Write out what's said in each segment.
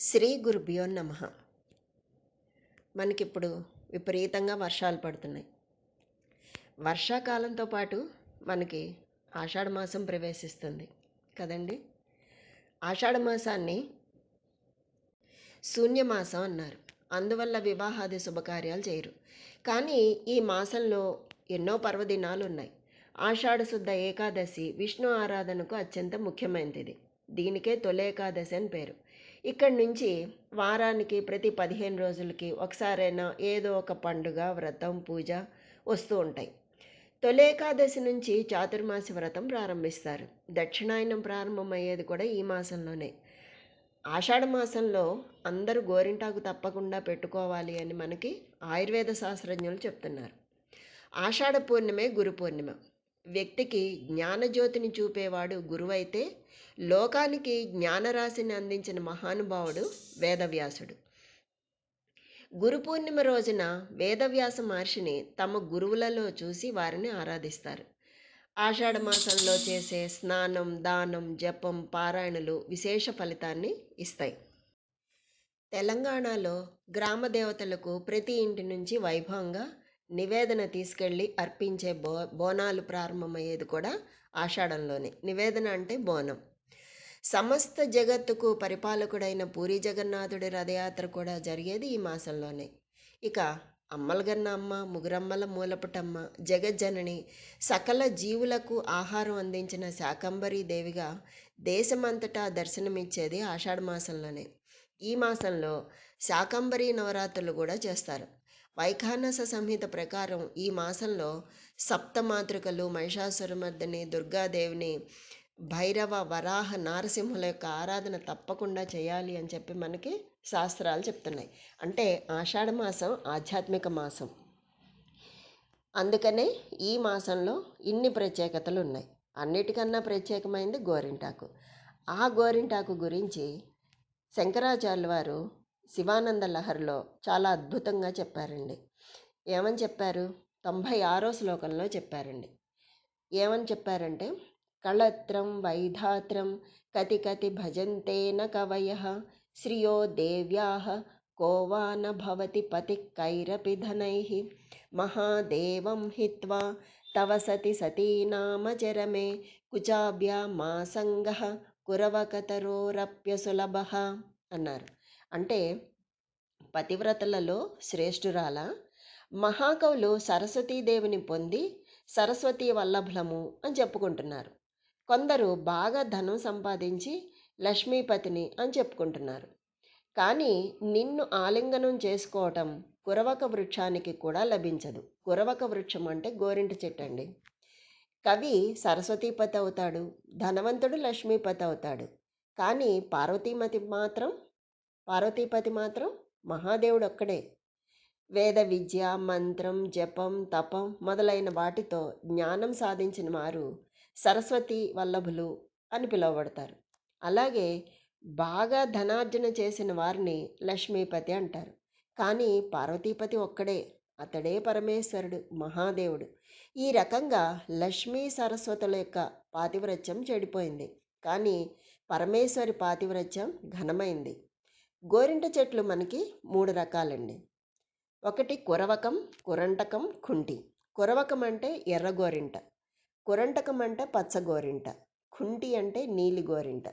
శ్రీ గురుభ్యో నమ. మనకిప్పుడు విపరీతంగా వర్షాలు పడుతున్నాయి. వర్షాకాలంతో పాటు మనకి ఆషాఢమాసం ప్రవేశిస్తుంది. కదండి? ఆషాఢ మాసాన్ని శూన్యమాసం అన్నారు. అందువల్ల వివాహాది శుభకార్యాలు చేయరు. కానీ ఈ మాసంలో ఎన్నో పర్వదినాలు ఉన్నాయి ఆషాఢ శుద్ధ ఏకాదశి విష్ణు ఆరాధనకు అత్యంత ముఖ్యమైనది దీనికే తొలేకాదశి అని పేరు. ఇక్కడి నుంచి వారానికి ప్రతి పదిహేను రోజులకి ఒకసారైనా ఏదో ఒక పండుగ వ్రతం పూజ వస్తూ ఉంటాయి. తొలేకాదశి నుంచి చాతుర్మాసి వ్రతం ప్రారంభిస్తారు. దక్షిణాయనం ప్రారంభమయ్యేది కూడా ఈ మాసంలోనే. ఆషాఢ మాసంలో అందరూ గోరింటాకు తప్పకుండా పెట్టుకోవాలి అని మనకి ఆయుర్వేద శాస్త్రజ్ఞులు చెప్తున్నారు. ఆషాఢ పూర్ణిమే గురు పూర్ణిమ. వ్యక్తికి జ్ఞానజ్యోతిని చూపేవాడు గురువైతే లోకానికి జ్ఞానరాశిని అందించిన మహానుభావుడు వేదవ్యాసుడు. గురు పూర్ణిమ రోజున వేదవ్యాస మహర్షిని తమ గురువులలో చూసి వారిని ఆరాధిస్తారు. ఆషాఢ మాసంలో చేసే స్నానం దానం జపం పారాయణలు విశేష ఫలితాన్ని ఇస్తాయి. తెలంగాణలో గ్రామ దేవతలకు ప్రతి ఇంటి నుంచి వైభవంగా నివేదన తీసుకెళ్ళి అర్పించే బో బోనాలు ప్రారంభమయ్యేది కూడా ఆషాఢంలోనే. నివేదన అంటే బోనం. సమస్త జగత్తుకు పరిపాలకుడైన పూరి జగన్నాథుడి రథయాత్ర కూడా జరిగేది ఈ మాసంలోనే. ఇక అమ్మలగన్న అమ్మ ముగురమ్మల మూలపుటమ్మ జగజ్జనని సకల జీవులకు ఆహారం అందించిన శాకంబరీ దేవిగా దేశమంతటా దర్శనమిచ్చేది ఆషాఢ మాసంలోనే. ఈ మాసంలో శాకంబరీ నవరాత్రులు కూడా చేస్తారు. వైఖానస సంహిత ప్రకారం ఈ మాసంలో సప్తమాతృకలు మహిషాసురమర్దిని దుర్గాదేవిని భైరవ వరాహ నారసింహుల యొక్క ఆరాధన తప్పకుండా చేయాలి అని చెప్పి మనకి శాస్త్రాలు చెప్తున్నాయి. అంటే ఆషాఢ మాసం ఆధ్యాత్మిక మాసం. అందుకనే ఈ మాసంలో ఇన్ని ప్రత్యేకతలు ఉన్నాయి. అన్నిటికన్నా ప్రత్యేకమైంది గోరింటాకు. ఆ గోరింటాకు గురించి శంకరాచార్యుల వారు శివానంద లహరిలో చాలా అద్భుతంగా చెప్పారండి. ఏమని చెప్పారు? తొంభై ఆరో శ్లోకంలో చెప్పారండి. ఏమని చెప్పారంటే కళత్రం వైధాత్రం కతి కతి భజంతేన కవయ శ్రియో దేవ్యా కోవాన భవతి పతి కైరపి ధనై మహాదేవం హిత్వా తవ సతి సతీనామచరమే కుచాభ్యా మాసంగ కురవకతరోరప్యసులభ అన్నారు. అంటే పతివ్రతలలో శ్రేష్ఠురాల? మహాకవులు సరస్వతీదేవిని పొంది సరస్వతీ వల్లభలము అని చెప్పుకుంటున్నారు. కొందరు బాగా ధనం సంపాదించి లక్ష్మీపతిని అని చెప్పుకుంటున్నారు. కానీ నిన్ను ఆలింగనం చేసుకోవటం కురవక వృక్షానికి కూడా లభించదు. కురవక వృక్షం అంటే గోరింట చెట్టు అండి. కవి సరస్వతీపతి అవుతాడు ధనవంతుడు లక్ష్మీపతి అవుతాడు. కానీ పార్వతీమతి మాత్రం పార్వతీపతి మాత్రం మహాదేవుడు ఒక్కడే వేద విద్య మంత్రం జపం తపం మొదలైన వాటితో జ్ఞానం సాధించిన వారు సరస్వతి వల్లభులు అని పిలువబడతారు. అలాగే బాగా ధనార్జన చేసిన వారిని లక్ష్మీపతి అంటారు. కానీ పార్వతీపతి ఒక్కడే అతడే పరమేశ్వరుడు మహాదేవుడు. ఈ రకంగా లక్ష్మీ సరస్వతుల యొక్క పాతివ్రత్యం చెడిపోయింది. కానీ పరమేశ్వరి పాతివ్రత్యం ఘనమైంది. గోరింట చెట్లు మనకి మూడు రకాలండి. ఒకటి కురవకం కురంటకం కుంటి. కురవకం అంటే ఎర్ర గోరింట. కురంటకం అంటే పచ్చ గోరింట. కుంటి అంటే నీలి గోరింట.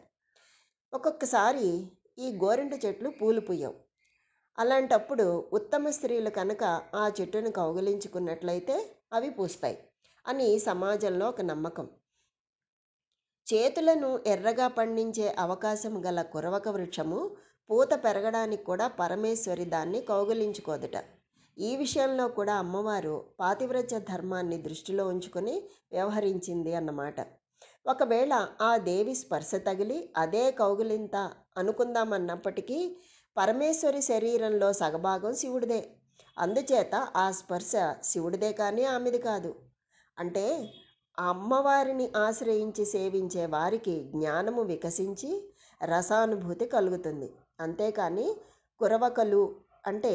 ఒక్కొక్కసారి ఈ గోరింట చెట్లు పూలు పుయ్యవు అలాంటప్పుడు ఉత్తమ స్త్రీలు కనుక ఆ చెట్టును కౌగిలించుకున్నట్లయితే అవి పూస్తాయి అని సమాజంలో ఒక నమ్మకం. చేతులను ఎర్రగా పండించే అవకాశం గల కురవక వృక్షము పూత పెరగడానికి కూడా పరమేశ్వరి దాన్ని కౌగిలించుకోదుట. ఈ విషయంలో కూడా అమ్మవారు పాతివ్రత్య ధర్మాన్ని దృష్టిలో ఉంచుకొని వ్యవహరించింది అన్నమాట. ఒకవేళ ఆ దేవి స్పర్శ తగిలి అదే కౌగిలింత అనుకుందామన్నప్పటికీ పరమేశ్వరి శరీరంలో సగభాగం శివుడిదే. అందుచేత ఆ స్పర్శ శివుడిదే కానీ ఆమెది కాదు. అంటే అమ్మవారిని ఆశ్రయించి సేవించే వారికి జ్ఞానము వికసించి రసానుభూతి కలుగుతుంది. అంతేకాని కురవకలు అంటే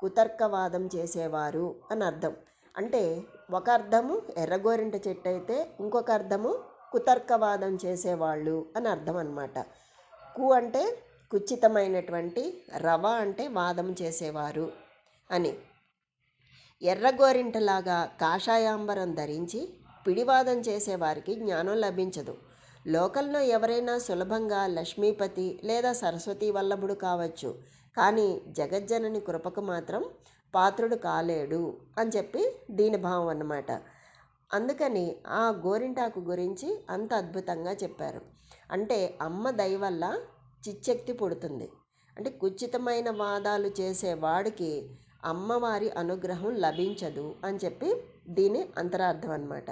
కుతర్కవాదం చేసేవారు అని అర్థం. అంటే ఒక అర్థము ఎర్రగోరింట చెట్టు అయితే ఇంకొక అర్థము కుతర్కవాదం చేసేవాళ్ళు అని అర్థం అనమాట కు అంటే కుచితమైనటువంటి రవ అంటే వాదం చేసేవారు అని. ఎర్రగోరింటలాగా కాషాయాంబరం ధరించి పిడివాదం చేసేవారికి జ్ఞానం లభించదు. లోకల్లో ఎవరైనా సులభంగా లక్ష్మీపతి లేదా సరస్వతి వల్లభుడు కావచ్చు. కానీ జగజ్జనని కృపకు మాత్రం పాత్రుడు కాలేడు అని చెప్పి దీని భావం అన్నమాట. అందుకని ఆ గోరింటాకు గురించి అంత అద్భుతంగా చెప్పారు. అంటే అమ్మ దయ వల్ల చిచ్చక్తి పుడుతుంది. అంటే కుచితమైన వాదాలు చేసేవాడికి అమ్మవారి అనుగ్రహం లభించదు అని చెప్పి దీని అంతరార్థం అన్నమాట.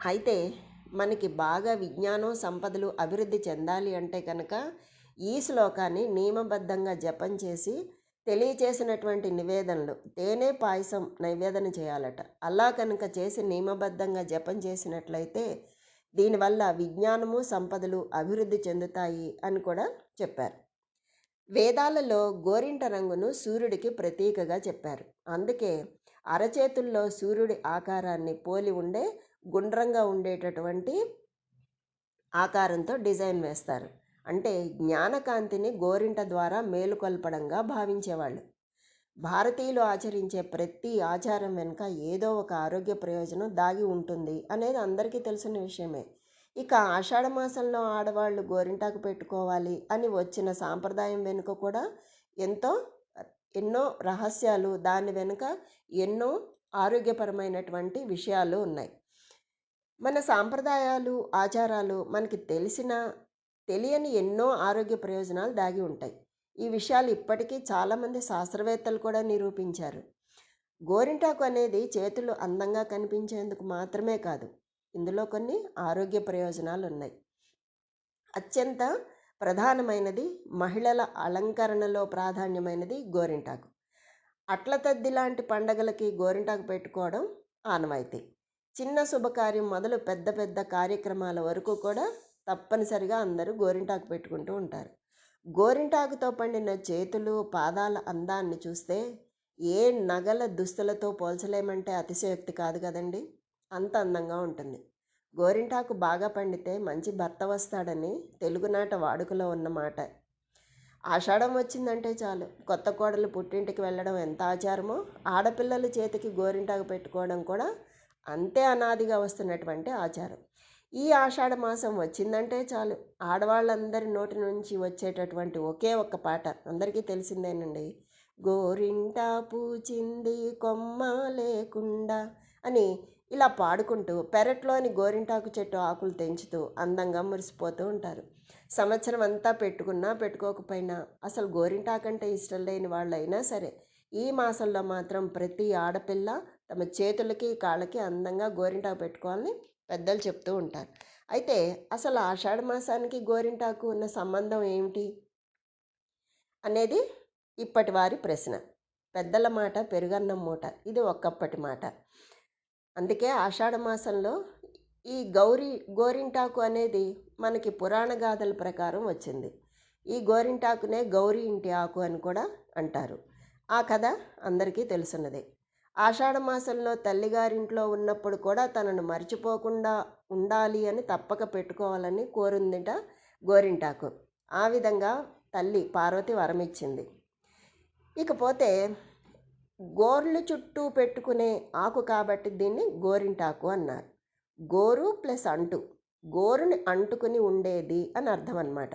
అయితే మనకి బాగా విజ్ఞానం సంపదలు అభివృద్ధి చెందాలి అంటే కనుక ఈ శ్లోకాన్ని నియమబద్ధంగా జపం చేసి తెలియచేసినటువంటి నివేదనలు తేనె పాయసం నివేదన చేయాలట. అలా కనుక చేసి నియమబద్ధంగా జపం చేసినట్లయితే దీనివల్ల విజ్ఞానము సంపదలు అభివృద్ధి చెందుతాయి అని కూడా చెప్పారు. వేదాలలో గోరింట రంగును సూర్యుడికి ప్రతీకగా చెప్పారు. అందుకే అరచేతుల్లో సూర్యుడి ఆకారాన్ని పోలి ఉండే గుండ్రంగా ఉండేటటువంటి ఆకారంతో డిజైన్ వేస్తారు. అంటే జ్ఞానకాంతిని గోరింట ద్వారా మేలుకొల్పడంగా భావించేవాళ్ళు. భారతీయులు ఆచరించే ప్రతి ఆచారం వెనుక ఏదో ఒక ఆరోగ్య ప్రయోజనం దాగి ఉంటుంది అనేది అందరికీ తెలిసిన విషయమే. ఇక ఆషాఢ మాసంలో ఆడవాళ్ళు గోరింటాకు పెట్టుకోవాలి అని వచ్చిన సాంప్రదాయం వెనుక కూడా ఎంతో ఎన్నో రహస్యాలు దాని వెనుక ఎన్నో ఆరోగ్యపరమైనటువంటి విషయాలు ఉన్నాయి. మన సాంప్రదాయాలు ఆచారాలు మనకి తెలిసిన తెలియని ఎన్నో ఆరోగ్య ప్రయోజనాలు దాగి ఉంటాయి. ఈ విషయాలు ఇప్పటికీ చాలామంది శాస్త్రవేత్తలు కూడా నిరూపించారు. గోరింటాకు అనేది చేతులు అందంగా కనిపించేందుకు మాత్రమే కాదు ఇందులో కొన్ని ఆరోగ్య ప్రయోజనాలు ఉన్నాయి. అత్యంత ప్రధానమైనది మహిళల అలంకరణలో ప్రాధాన్యమైనది గోరింటాకు. అట్ల తద్ది లాంటి పండగలకి గోరింటాకు పెట్టుకోవడం ఆనవాయితీ. చిన్న శుభకార్యం మొదలు పెద్ద పెద్ద కార్యక్రమాల వరకు కూడా తప్పనిసరిగా అందరూ గోరింటాకు పెట్టుకుంటూ ఉంటారు. గోరింటాకుతో పండిన చేతులు పాదాల అందాన్ని చూస్తే ఏ నగల దుస్తులతో పోల్చలేమంటే అతిశయోక్తి కాదు కదండి? అంత అందంగా ఉంటుంది. గోరింటాకు బాగా పండితే మంచి భర్త వస్తాడని తెలుగునాట వాడుకలో ఉన్నమాట ఆషాఢం వచ్చిందంటే చాలు. కొత్త కోడలు పుట్టింటికి వెళ్ళడం ఎంత ఆచారమో ఆడపిల్లల చేతికి గోరింటాకు పెట్టుకోవడం కూడా అంతే అనాదిగా వస్తున్నటువంటి ఆచారం. ఈ ఆషాఢ మాసం వచ్చిందంటే చాలు. ఆడవాళ్ళందరి నోటి నుంచి వచ్చేటటువంటి ఒకే ఒక్క పాట అందరికీ తెలిసిందేనండి. గోరింట పూచింది కొమ్మ లేకుండా అని ఇలా పాడుకుంటూ పెరట్లోని గోరింటాకు చెట్టు ఆకులు తెంచుతూ అందంగా మురిసిపోతూ ఉంటారు. సంవత్సరం అంతా పెట్టుకున్నా పెట్టుకోకపోయినా అసలు గోరింటాకంటే ఇష్టం లేని వాళ్ళైనా సరే ఈ మాసంలో మాత్రం ప్రతి ఆడపిల్ల తమ చేతులకి కాళ్ళకి అందంగా గోరింటాకు పెట్టుకోవాలని పెద్దలు చెప్తూ ఉంటారు. అయితే అసలు ఆషాఢ మాసానికి గోరింటాకు ఉన్న సంబంధం ఏమిటి? అనేది ఇప్పటి వారి ప్రశ్న. పెద్దల మాట పెరుగన్నం మూట ఇది ఒక్కప్పటి మాట. అందుకే ఆషాఢ మాసంలో ఈ గౌరీ గోరింటాకు అనేది మనకి పురాణ గాథల ప్రకారం వచ్చింది. ఈ గోరింటాకునే గౌరీ ఇంటి ఆకు అని కూడా అంటారు. ఆ కథ అందరికీ తెలుసున్నదే. ఆషాఢ మాసంలో తల్లిగారింట్లో ఉన్నప్పుడు కూడా తనను మర్చిపోకుండా ఉండాలి అని తప్పక పెట్టుకోవాలని కోరిందిట గోరింటాకు. ఆ విధంగా తల్లి పార్వతి వరమిచ్చింది. ఇకపోతే గోర్లు చుట్టూ పెట్టుకునే ఆకు కాబట్టి దీన్ని గోరింటాకు అన్నారు. గోరు ప్లస్ అంటు. గోరుని అంటుకుని ఉండేది అని అర్థం అనమాట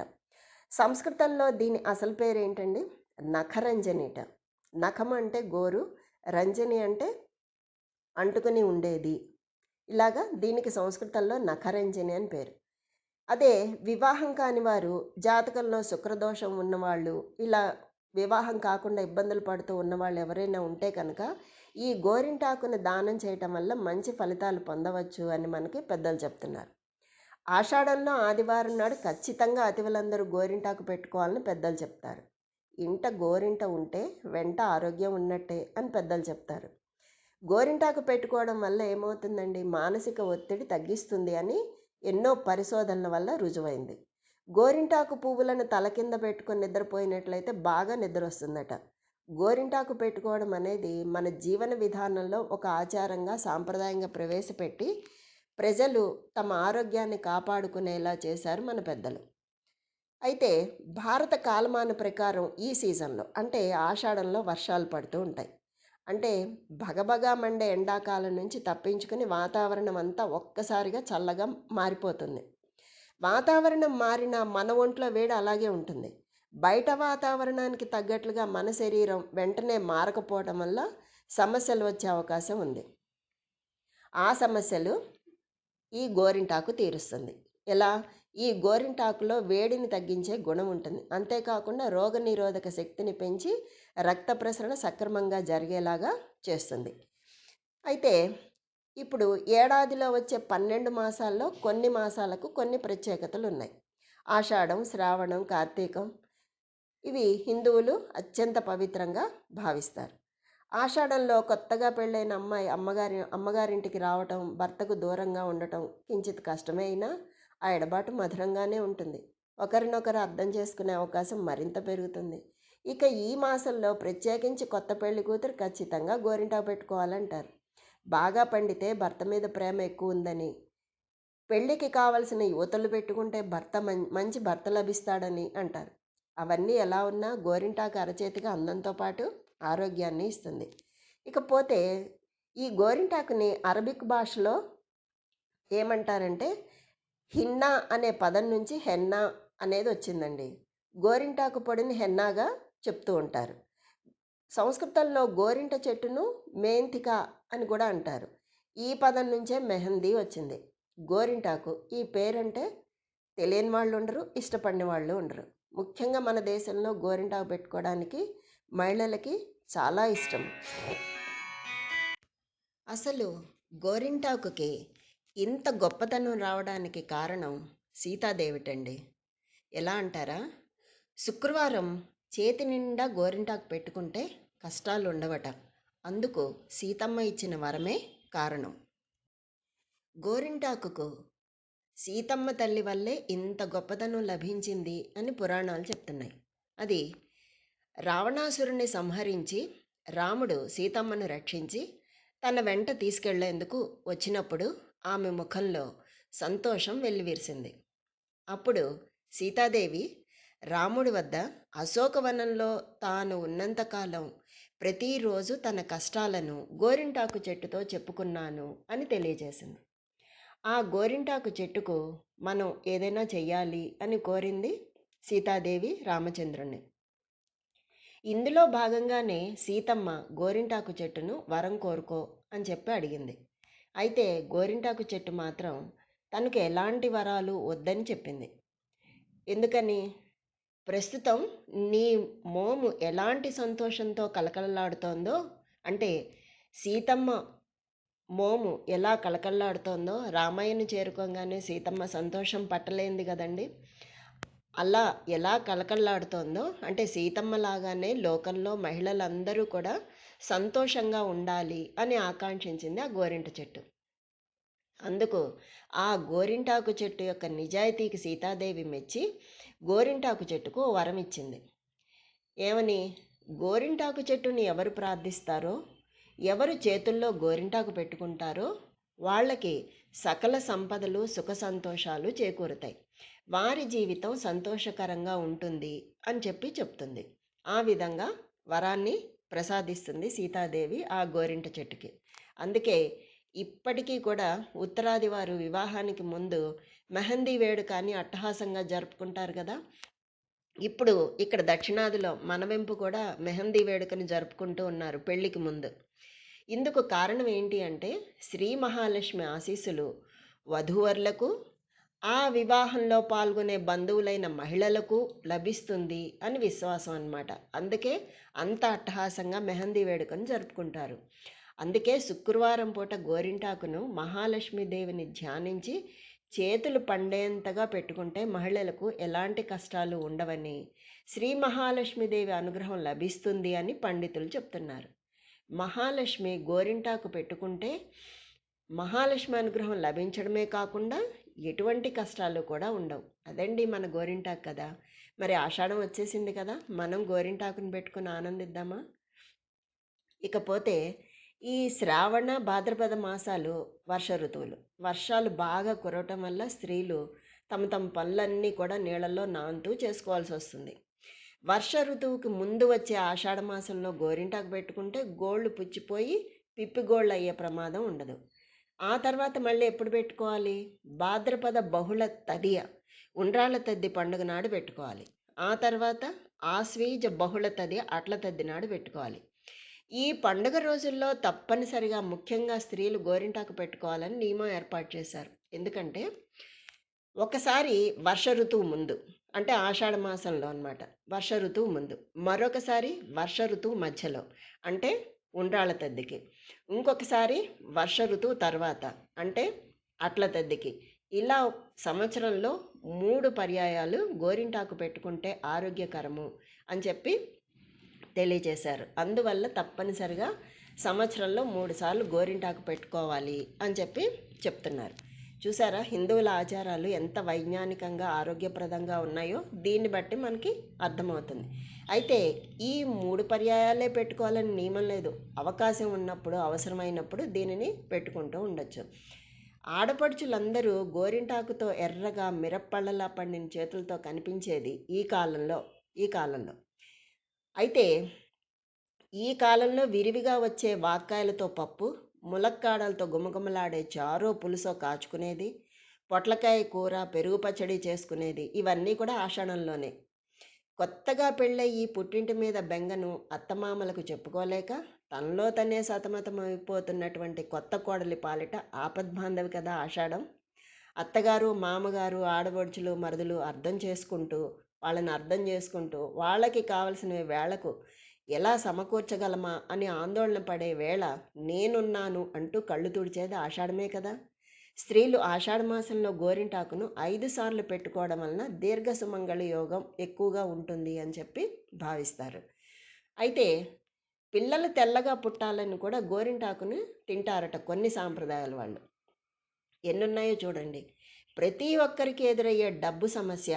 సంస్కృతంలో దీని అసలు పేరు ఏంటండి నఖరంజనిట. నఖం అంటే గోరు రంజని అంటే అంటుకుని ఉండేది. ఇలాగా దీనికి సంస్కృతంలో నఖరంజని అని పేరు. అదే వివాహం కాని వారు జాతకంలో శుక్రదోషం ఉన్నవాళ్ళు ఇలా వివాహం కాకుండా ఇబ్బందులు పడుతూ ఉన్నవాళ్ళు ఎవరైనా ఉంటే కనుక ఈ గోరింటాకుని దానం చేయటం వల్ల మంచి ఫలితాలు పొందవచ్చు అని మనకి పెద్దలు చెప్తున్నారు. ఆషాఢంలో ఆదివారం నాడు ఖచ్చితంగా అతివులందరూ గోరింటాకు పెట్టుకోవాలని పెద్దలు చెప్తారు. ఇంట గోరింట ఉంటే వెంట ఆరోగ్యం ఉన్నట్టే అని పెద్దలు చెప్తారు. గోరింటాకు పెట్టుకోవడం వల్ల ఏమవుతుందండి? మానసిక ఒత్తిడి తగ్గిస్తుంది అని ఎన్నో పరిశోధనల వల్ల రుజువైంది. గోరింటాకు పువ్వులను తల కింద పెట్టుకొని నిద్రపోయినట్లయితే బాగా నిద్ర వస్తుందట గోరింటాకు పెట్టుకోవడం అనేది మన జీవన విధానంలో ఒక ఆచారంగా సాంప్రదాయంగా ప్రవేశపెట్టి ప్రజలు తమ ఆరోగ్యాన్ని కాపాడుకునేలా చేశారు మన పెద్దలు. అయితే భారత కాలమాన ప్రకారం ఈ సీజన్లో అంటే ఆషాఢంలో వర్షాలు పడుతూ ఉంటాయి. అంటే భగభగా మండే ఎండాకాలం నుంచి తప్పించుకుని వాతావరణం అంతా ఒక్కసారిగా చల్లగా మారిపోతుంది. వాతావరణం మారిన మన ఒంట్లో వేడి అలాగే ఉంటుంది. బయట వాతావరణానికి తగ్గట్లుగా మన శరీరం వెంటనే మారకపోవటం వల్ల సమస్యలు వచ్చే అవకాశం ఉంది. ఆ సమస్యలు ఈ గోరింటాకు తీరుస్తుంది. ఎలా? ఈ గోరింటాకులో వేడిని తగ్గించే గుణం ఉంటుంది. అంతేకాకుండా రోగనిరోధక శక్తిని పెంచి రక్త ప్రసరణ సక్రమంగా జరిగేలాగా చేస్తుంది. అయితే ఇప్పుడు ఏడాదిలో వచ్చే పన్నెండు మాసాల్లో కొన్ని మాసాలకు కొన్ని ప్రత్యేకతలు ఉన్నాయి. ఆషాఢం శ్రావణం కార్తీకం ఇవి హిందువులు అత్యంత పవిత్రంగా భావిస్తారు. ఆషాఢంలో కొత్తగా పెళ్ళైన అమ్మాయి అమ్మగారి అమ్మగారింటికి రావటం భర్తకు దూరంగా ఉండటం కించిత్ కష్టమైనా ఆ ఎడబాటు మధురంగానే ఉంటుంది. ఒకరినొకరు అర్థం చేసుకునే అవకాశం మరింత పెరుగుతుంది. ఇక ఈ మాసంలో ప్రత్యేకించి కొత్త పెళ్ళి కూతురు ఖచ్చితంగా గోరింటా పెట్టుకోవాలంటారు. బాగా పండితే భర్త మీద ప్రేమ ఎక్కువ ఉందని పెళ్ళికి కావలసిన యువతలు పెట్టుకుంటే భర్త మంచి భర్త లభిస్తాడని అంటారు. అవన్నీ ఎలా ఉన్నా గోరింటాకు అరచేతిగా అందంతో పాటు ఆరోగ్యాన్ని ఇస్తుంది. ఇకపోతే ఈ గోరింటాకుని అరబిక్ భాషలో ఏమంటారంటే హిన్నా అనే పదం నుంచి హెన్నా అనేది వచ్చిందండి. గోరింటాకు పొడిని హెన్నాగా చెప్తూ ఉంటారు. సంస్కృతంలో గోరింట చెట్టును మేంతిక అని కూడా అంటారు. ఈ పదం నుంచే మెహందీ వచ్చింది. గోరింటాకు ఈ పేరంటే తెలియని వాళ్ళు ఉండరు ఇష్టపడిన వాళ్ళు ఉండరు. ముఖ్యంగా మన దేశంలో గోరింటాకు పెట్టుకోవడానికి మహిళలకి చాలా ఇష్టం. అసలు గోరింటాకుకి ఇంత గొప్పతనం రావడానికి కారణం సీతాదేవిటండి. ఎలా అంటారా? శుక్రవారం చేతి నిండా గోరింటాకు పెట్టుకుంటే కష్టాలు ఉండవట అందుకు సీతమ్మ ఇచ్చిన వరమే కారణం. గోరింటాకుకు సీతమ్మ తల్లి వల్లే ఇంత గొప్పతనం లభించింది అని పురాణాలు చెప్తున్నాయి. అది రావణాసురుణ్ణి సంహరించి రాముడు సీతమ్మను రక్షించి తన వెంట తీసుకెళ్ళేందుకు వచ్చినప్పుడు ఆమె ముఖంలో సంతోషం వెల్లివిరిసింది. అప్పుడు సీతాదేవి రాముడి వద్ద అశోకవనంలో తాను ఉన్నంతకాలం ప్రతిరోజు తన కష్టాలను గోరింటాకు చెట్టుతో చెప్పుకున్నాను అని తెలియజేసింది. ఆ గోరింటాకు చెట్టుకు మనం ఏదైనా చెయ్యాలి అని కోరింది సీతాదేవి రామచంద్రుణ్ణి. ఇందులో భాగంగానే సీతమ్మ గోరింటాకు చెట్టును వరం కోరుకో అని చెప్పి అడిగింది. అయితే గోరింటాకు చెట్టు మాత్రం తనకు ఎలాంటి వరాలు వద్దని చెప్పింది. ఎందుకని? ప్రస్తుతం నీ మోము ఎలాంటి సంతోషంతో కలకలలాడుతోందో అంటే సీతమ్మ మోము ఎలా కలకల్లాడుతోందో రామాయణ చేరుకోగానే సీతమ్మ సంతోషం పట్టలేంది కదండి అలా ఎలా కలకల్లాడుతోందో అంటే సీతమ్మ లాగానే లోకంలో మహిళలందరూ కూడా సంతోషంగా ఉండాలి అని ఆకాంక్షించింది ఆ గోరింట చెట్టు. అందుకు ఆ గోరింటాకు చెట్టు యొక్క నిజాయితీకి సీతాదేవి మెచ్చి గోరింటాకు చెట్టుకు వరం ఇచ్చింది. ఏమని? గోరింటాకు చెట్టుని ఎవరు ప్రార్థిస్తారో? ఎవరు చేతుల్లో గోరింటాకు పెట్టుకుంటారో? వాళ్ళకి సకల సంపదలు సుఖ సంతోషాలు చేకూరుతాయి. వారి జీవితం సంతోషకరంగా ఉంటుంది అని చెప్పి చెప్తుంది. ఆ విధంగా వరాన్ని ప్రసాదిస్తుంది సీతాదేవి ఆ గోరింట చెట్టుకి. అందుకే ఇప్పటికీ కూడా ఉత్తరాది వారు వివాహానికి ముందు మెహందీ వేడుక అని అట్టహాసంగా జరుపుకుంటారు కదా. ఇప్పుడు ఇక్కడ దక్షిణాదిలో మనవెంపు కూడా మెహందీ వేడుకని జరుపుకుంటూ ఉన్నారు పెళ్ళికి ముందు. ఇందుకు కారణం ఏంటి అంటే శ్రీ మహాలక్ష్మి ఆశీస్సులు వధూవరులకు ఆ వివాహంలో పాల్గొనే బంధువులైన మహిళలకు లభిస్తుంది అని విశ్వాసం అన్నమాట. అందుకే అంత అట్టహాసంగా మెహందీ వేడుకను జరుపుకుంటారు. అందుకే శుక్రవారం పూట గోరింటాకును మహాలక్ష్మీదేవిని ధ్యానించి చేతులు పండేంతగా పెట్టుకుంటే మహిళలకు ఎలాంటి కష్టాలు ఉండవని శ్రీ మహాలక్ష్మీదేవి అనుగ్రహం లభిస్తుంది అని పండితులు చెప్తున్నారు. మహాలక్ష్మి గోరింటాకు పెట్టుకుంటే మహాలక్ష్మి అనుగ్రహం లభించడమే కాకుండా ఎటువంటి కష్టాలు కూడా ఉండవు. అదండి మన గోరింటాకు కదా! మరి ఆషాఢం వచ్చేసింది కదా! మనం గోరింటాకుని పెట్టుకుని ఆనందిద్దామా? ఇకపోతే ఈ శ్రావణ భాద్రపద మాసాలు వర్ష ఋతువులు. వర్షాలు బాగా కురవటం వల్ల స్త్రీలు తమ తమ పనులన్నీ కూడా నీళ్ళల్లో నాంతూ చేసుకోవాల్సి వస్తుంది. వర్ష ఋతువుకి ముందు వచ్చే ఆషాఢ మాసంలో గోరింటాకు పెట్టుకుంటే గోళ్ళు పుచ్చిపోయి పిప్పి గోళ్ళు అయ్యే ప్రమాదం ఉండదు. ఆ తర్వాత మళ్ళీ ఎప్పుడు పెట్టుకోవాలి? భాద్రపద బహుళ తదియ ఉండ్రాళ్ళ తద్ది పండుగ నాడు పెట్టుకోవాలి. ఆ తర్వాత ఆశ్వీజ బహుళ తది అట్ల తద్ది నాడు పెట్టుకోవాలి. ఈ పండుగ రోజుల్లో తప్పనిసరిగా ముఖ్యంగా స్త్రీలు గోరింటాకు పెట్టుకోవాలని నియమం ఏర్పాటు చేశారు. ఎందుకంటే ఒకసారి వర్ష ఋతువు ముందు అంటే ఆషాఢ మాసంలో అనమాట వర్ష ఋతువు ముందు మరొకసారి వర్ష ఋతువు మధ్యలో అంటే ఉండ్రాళ్ళ తద్దికి. ఇంకొకసారి వర్ష ఋతువు తర్వాత అంటే అట్ల తద్దికి. ఇలా సంవత్సరంలో మూడు పర్యాయాలు గోరింటాకు పెట్టుకుంటే ఆరోగ్యకరము అని చెప్పి తెలియజేశారు. అందువల్ల తప్పనిసరిగా సంవత్సరంలో మూడు సార్లు గోరింటాకు పెట్టుకోవాలి అని చెప్పి చెప్తున్నారు. చూసారా? హిందువుల ఆచారాలు ఎంత వైజ్ఞానికంగా ఆరోగ్యప్రదంగా ఉన్నాయో దీన్ని బట్టి మనకి అర్థమవుతుంది. అయితే ఈ మూడు పర్యాయాలే పెట్టుకోవాలని నియమం లేదు. అవకాశం ఉన్నప్పుడు అవసరమైనప్పుడు దీనిని పెట్టుకుంటూ ఉండొచ్చు. ఆడపడుచులందరూ గోరింటాకుతో ఎర్రగా మిరప్పళ్ళలా పండిన చేతులతో కనిపించేది ఈ కాలంలో ఈ కాలంలో. అయితే ఈ కాలంలో విరివిగా వచ్చే వాక్కాయలతో పప్పు ములక్కాడలతో గుమగుమలాడే చారో పులుసో కాచుకునేది పొట్లకాయ కూర పెరుగు పచ్చడి చేసుకునేది ఇవన్నీ కూడా ఆషాఢంలోనే. కొత్తగా పెళ్ళయి పుట్టింటి మీద బెంగను అత్తమామలకు చెప్పుకోలేక తనలో తనే సతమతమైపోతున్నటువంటి కొత్త కోడలి పాలిట ఆపద్బాంధవి కదా ఆషాఢం. అత్తగారు మామగారు ఆడబడుచులు మరుదులు అర్థం చేసుకుంటూ వాళ్ళని అర్థం చేసుకుంటూ వాళ్ళకి కావలసిన వేళకు ఎలా సమకూర్చగలమా అని ఆందోళన పడే వేళ నేనున్నాను అంటూ కళ్ళు తుడిచేది ఆషాఢమే కదా. స్త్రీలు ఆషాఢ మాసంలో గోరింటాకును ఐదు సార్లు పెట్టుకోవడం వలన దీర్ఘ సుమంగళి యోగం ఎక్కువగా ఉంటుంది అని చెప్పి భావిస్తారు. అయితే పిల్లలు తెల్లగా పుట్టాలని కూడా గోరింటాకును తింటారట కొన్ని సాంప్రదాయాల వాళ్ళు. ఎన్నున్నాయో చూడండి. ప్రతి ఒక్కరికి ఎదురయ్యే డబ్బు సమస్య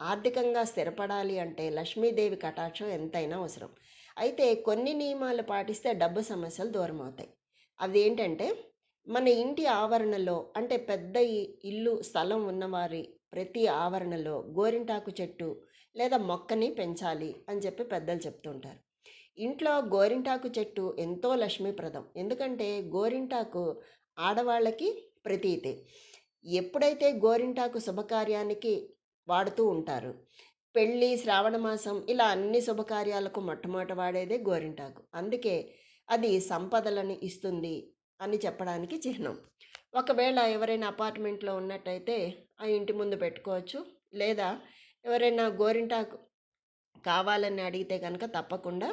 ఆర్థికంగా స్థిరపడాలి అంటే లక్ష్మీదేవి కటాక్షం ఎంతైనా అవసరం. అయితే కొన్ని నియమాలు పాటిస్తే డబ్బు సమస్యలు దూరం అవుతాయి అవి ఏంటంటే మన ఇంటి ఆవరణలో అంటే పెద్ద ఇల్లు స్థలం ఉన్నవారి ప్రతి ఆవరణలో గోరింటాకు చెట్టు లేదా మొక్కని పెంచాలి అని చెప్పి పెద్దలు చెప్తుంటారు. ఇంట్లో గోరింటాకు చెట్టు ఎంతో లక్ష్మీప్రదం. ఎందుకంటే గోరింటాకు ఆడవాళ్ళకి ప్రతీతి. ఎప్పుడైతే గోరింటాకు శుభకార్యానికి వాడుతూ ఉంటారు పెళ్ళి శ్రావణ మాసం ఇలా అన్ని శుభకార్యాలకు మొట్టమొదట వాడేదే గోరింటాకు. అందుకే అది సంపదలను ఇస్తుంది అని చెప్పడానికి చిహ్నం. ఒకవేళ ఎవరైనా అపార్ట్మెంట్లో ఉన్నట్టయితే ఆ ఇంటి ముందు పెట్టుకోవచ్చు. లేదా ఎవరైనా గోరింటాకు కావాలని అడిగితే కనుక తప్పకుండా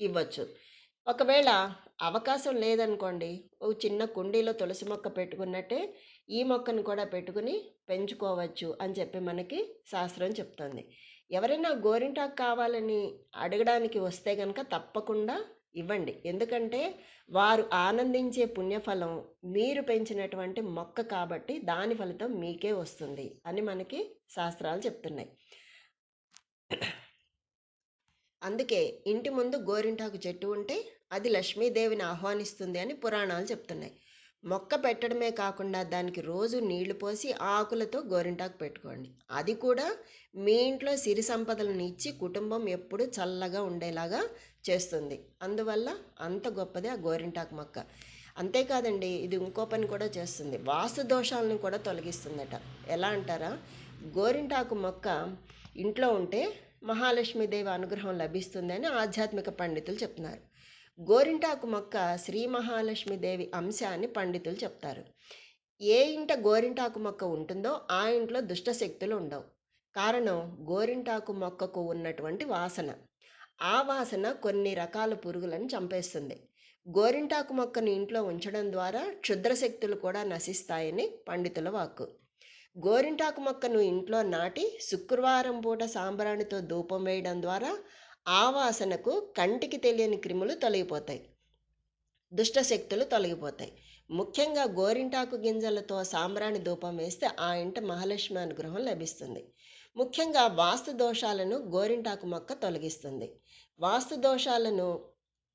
ఇవ్వచ్చు. ఒకవేళ అవకాశం లేదనుకోండి ఓ చిన్న కుండీలో తులసి మొక్క పెట్టుకున్నట్టే ఈ మొక్కను కూడా పెట్టుకుని పెంచుకోవచ్చు అని చెప్పి మనకి శాస్త్రం చెప్తుంది. ఎవరైనా గోరింటాకు కావాలని అడగడానికి వస్తే కనుక తప్పకుండా ఇవ్వండి. ఎందుకంటే వారు ఆనందించే పుణ్యఫలం మీరు పెంచినటువంటి మొక్క కాబట్టి దాని ఫలితం మీకే వస్తుంది అని మనకి శాస్త్రాలు చెప్తున్నాయి. అందుకే ఇంటి ముందు గోరింటాకు చెట్టు ఉంటే అది లక్ష్మీదేవిని ఆహ్వానిస్తుంది అని పురాణాలు చెప్తున్నాయి. మొక్క పెట్టడమే కాకుండా దానికి రోజు నీళ్ళు పోసి ఆకులతో గోరింటాకు పెట్టుకోండి. అది కూడా మీ ఇంట్లో సిరి సంపదలను ఇచ్చి కుటుంబం ఎప్పుడు చల్లగా ఉండేలాగా చేస్తుంది. అందువల్ల అంత గొప్పది ఆ గోరింటాకు మొక్క. అంతేకాదండి ఇది ఇంకో పని కూడా చేస్తుంది. వాస్తు దోషాలను కూడా తొలగిస్తుందట. ఎలా అంటారా? గోరింటాకు మొక్క ఇంట్లో ఉంటే మహాలక్ష్మీదేవి అనుగ్రహం లభిస్తుందని ఆధ్యాత్మిక పండితులు చెప్తున్నారు. గోరింటాకు మొక్క శ్రీ మహాలక్ష్మీదేవి అంశ అని పండితులు చెప్తారు. ఏ ఇంట గోరింటాకు మొక్క ఉంటుందో ఆ ఇంట్లో దుష్ట శక్తులు ఉండవు. కారణం గోరింటాకు మొక్కకు ఉన్నటువంటి వాసన. ఆ వాసన కొన్ని రకాల పురుగులను చంపేస్తుంది. గోరింటాకు మొక్కను ఇంట్లో ఉంచడం ద్వారా క్షుద్ర శక్తులు కూడా నశిస్తాయని పండితుల వాక్కు. గోరింటాకు మొక్కను ఇంట్లో నాటి శుక్రవారం పూట సాంబ్రాణితో ధూపం వేయడం ద్వారా ఆ వాసనకు కంటికి తెలియని క్రిములు తొలగిపోతాయి. దుష్ట శక్తులు తొలగిపోతాయి. ముఖ్యంగా గోరింటాకు గింజలతో సాంబ్రాణి ధూపం వేస్తే ఆ ఇంట మహాలక్ష్మి అనుగ్రహం లభిస్తుంది. ముఖ్యంగా వాస్తు దోషాలను గోరింటాకు మొక్క తొలగిస్తుంది. వాస్తు దోషాలను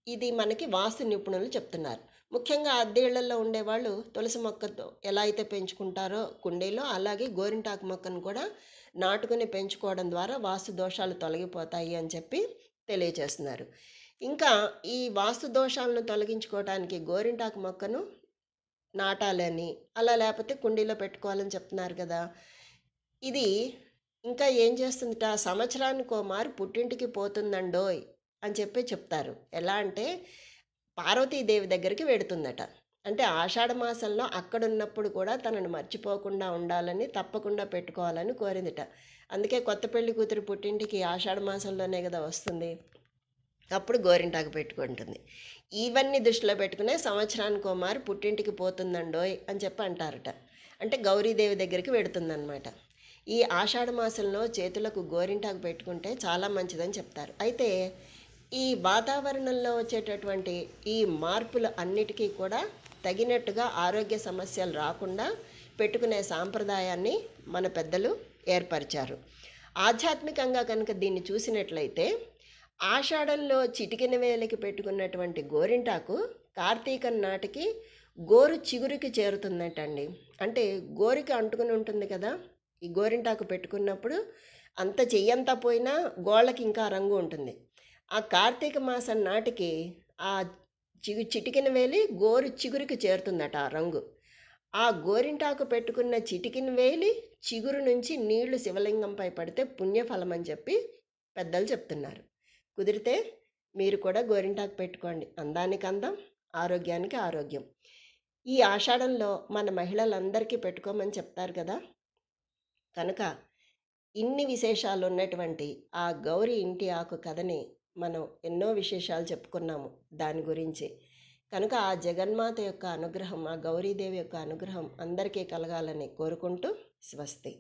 ఇది మనకి వాస్తు నిపుణులు చెప్తున్నారు. ముఖ్యంగా అద్దెళ్ళలో ఉండేవాళ్ళు తులసి మొక్కతో ఎలా అయితే పెంచుకుంటారో కుండీలో అలాగే గోరింటాకు మొక్కను కూడా నాటుకుని పెంచుకోవడం ద్వారా వాస్తు దోషాలు తొలగిపోతాయి అని చెప్పి తెలియజేస్తున్నారు ఇంకా ఈ వాస్తు దోషాలను తొలగించుకోవడానికి గోరింటాకు మొక్కను నాటాలని అలా లేకపోతే కుండీలో పెట్టుకోవాలని చెప్తున్నారు కదా! ఇది ఇంకా ఏం చేస్తుందిట? సంవత్సరానికి మారు పుట్టింటికి పోతుందండోయ్ అని చెప్పి చెప్తారు. ఎలా అంటే పార్వతీదేవి దగ్గరికి వెడుతుందట. అంటే ఆషాఢ మాసంలో అక్కడున్నప్పుడు కూడా తనను మర్చిపోకుండా ఉండాలని తప్పకుండా పెట్టుకోవాలని కోరిందిట. అందుకే కొత్త పెళ్ళి కూతురు పుట్టింటికి ఆషాఢ మాసంలోనే కదా వస్తుంది. అప్పుడు గోరింటాకు పెట్టుకుంటుంది. ఇవన్నీ దృష్టిలో పెట్టుకునే సంవత్సరానికి కుమారు పుట్టింటికి పోతుందండోయ్ అని చెప్పి అంటారట. అంటే గౌరీదేవి దగ్గరికి వెడుతుందనమాట ఈ ఆషాఢ మాసంలో చేతులకు గోరింటాకు పెట్టుకుంటే చాలా మంచిదని చెప్తారు. అయితే ఈ వాతావరణంలో వచ్చేటటువంటి ఈ మార్పులు అన్నిటికీ కూడా తగినట్టుగా ఆరోగ్య సమస్యలు రాకుండా పెట్టుకునే సాంప్రదాయాన్ని మన పెద్దలు ఏర్పరిచారు. ఆధ్యాత్మికంగా కనుక దీన్ని చూసినట్లయితే ఆషాఢంలో చిటికెన వేలకి పెట్టుకున్నటువంటి గోరింటాకు కార్తీకం నాటికి గోరు చిగురికి చేరుతుందటండి. అంటే గోరికి అంటుకుని ఉంటుంది కదా ఈ గోరింటాకు పెట్టుకున్నప్పుడు అంత చెయ్యంతా పోయినా గోళ్ళకి ఇంకా రంగు ఉంటుంది. ఆ కార్తీక మాసం నాటికి ఆ చిగు చిటికిన వేలి గోరు చిగురికి చేరుతుందట ఆ రంగు. ఆ గోరింటాకు పెట్టుకున్న చిటికిన వేలి చిగురు నుంచి నీళ్ళు శివలింగంపై పడితే పుణ్యఫలం అని చెప్పి పెద్దలు చెప్తున్నారు. కుదిరితే మీరు కూడా గోరింటాకు పెట్టుకోండి. అందానికి అందం ఆరోగ్యానికి ఆరోగ్యం. ఈ ఆషాఢంలో మన మహిళలందరికీ పెట్టుకోమని చెప్తారు కదా! కనుక ఇన్ని విశేషాలు ఉన్నటువంటి ఆ గౌరీ ఇంటి ఆకు కథని మనం ఎన్నో విశేషాలు చెప్పుకున్నాము దాని గురించి. కనుక ఆ జగన్మాత యొక్క అనుగ్రహం ఆ గౌరీదేవి యొక్క అనుగ్రహం అందరికీ కలగాలని కోరుకుంటూ స్వస్తి.